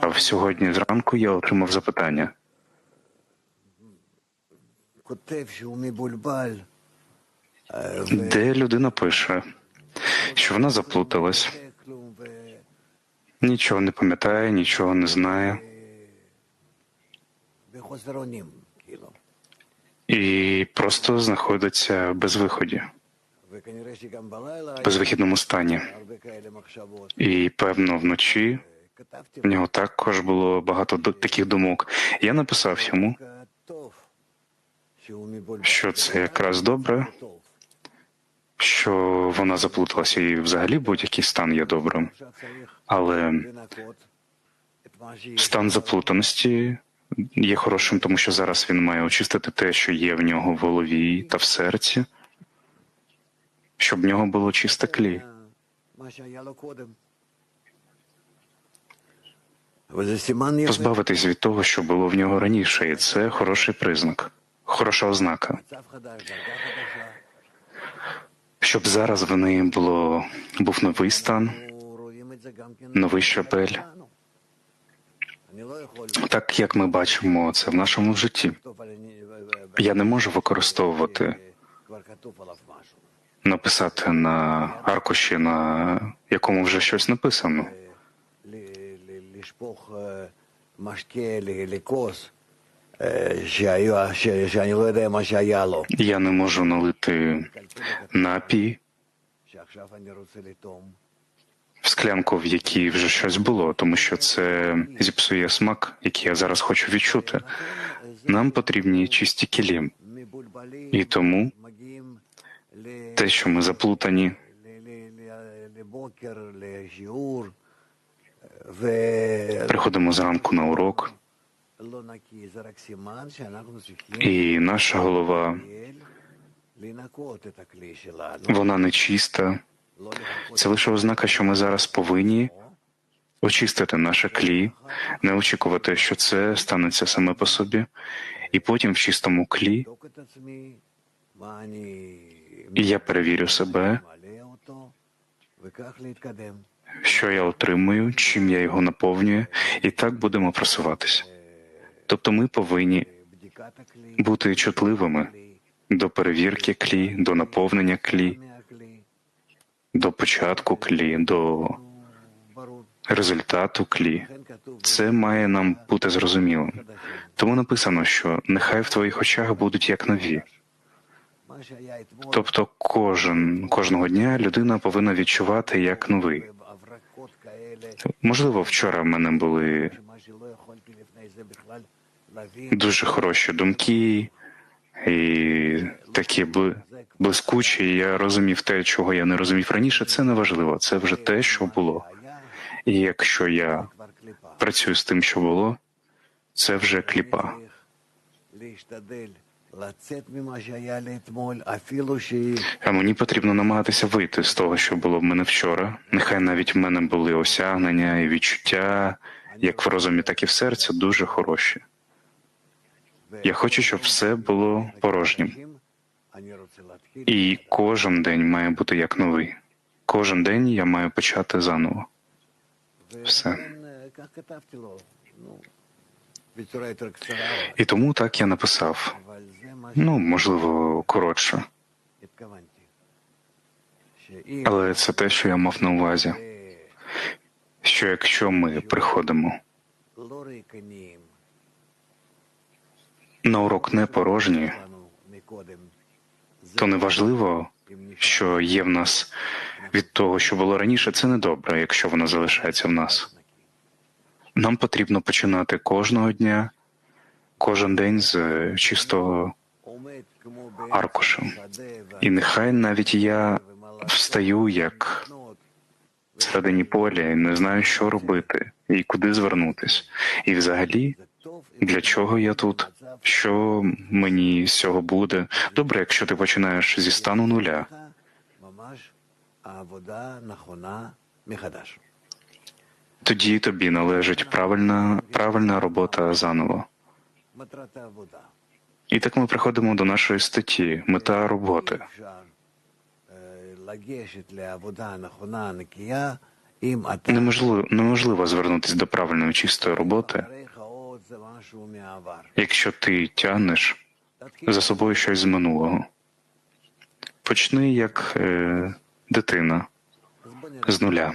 А сьогодні зранку я отримав запитання. Де людина пише, що вона заплуталась, нічого не пам'ятає, нічого не знає. І просто знаходиться в безвиході, безвихідному стані. І певно вночі. У нього також було багато таких думок. Я написав йому, що це якраз добре, що вона заплуталася і взагалі будь-який стан є добрим, але стан заплутаності. Є хорошим, тому що зараз він має очистити те, що є в нього в голові та в серці, щоб в нього було чисте клі позбавитись від того, що було в нього раніше, і це хороший признак, хороша ознака. Щоб зараз в неї було був новий стан, новий щабель. Так як ми бачимо це в нашому житті. Я не можу використовувати написати на аркуші, на якому вже щось написано. Я не можу налити напій в склянку, в якій вже щось було, тому що це зіпсує смак, який я зараз хочу відчути. Нам потрібні чисті кілі. І тому те, що ми заплутані, Е, Приходимо зранку на урок, і наша голова вона нечиста. Це лише ознака, що ми зараз повинні очистити наше клі, не очікувати, що це станеться саме по собі, і потім в чистому клі я перевірю себе що я отримую, чим я його наповнюю, і так будемо просуватися. Тобто, ми повинні бути чутливими до перевірки клі, до наповнення клі, до початку клі, до результату клі. Це має нам бути зрозумілим. Тому написано, що нехай в твоїх очах будуть як нові. Тобто, кожен кожного дня людина повинна відчувати як новий. Можливо, вчора в мене були дуже хороші думки і такі блискучі. Я розумів те, чого я не розумів раніше. Це не важливо. Це вже те, що було. І якщо я працюю з тим, що було, це вже кліпа. А мені потрібно намагатися вийти з того, що було в мене вчора. Нехай навіть в мене були осягнення і відчуття, як в розумі, так і в серці, дуже хороші. Я хочу, щоб все було порожнім. І кожен день має бути як новий. Кожен день я маю почати заново. Все. І тому так я написав. Ну, можливо, коротше. Але це те, що я мав на увазі. Що якщо ми приходимо на урок не порожні, то неважливо, що є в нас від того, що було раніше, це не добре, якщо воно залишається в нас. Нам потрібно починати кожного дня, кожен день з е, чистого аркушу. І нехай навіть я встаю як всередині поля і не знаю, що робити і куди звернутись. І взагалі, для чого я тут, що мені з цього буде. Добре, якщо ти починаєш зі стану нуля тоді тобі належить правильна, правильна робота заново. І так ми приходимо до нашої статті мета роботи. Неможливо неможливо звернутися до правильної чистої роботи, якщо ти тягнеш за собою щось з минулого. Почни як е, дитина з нуля.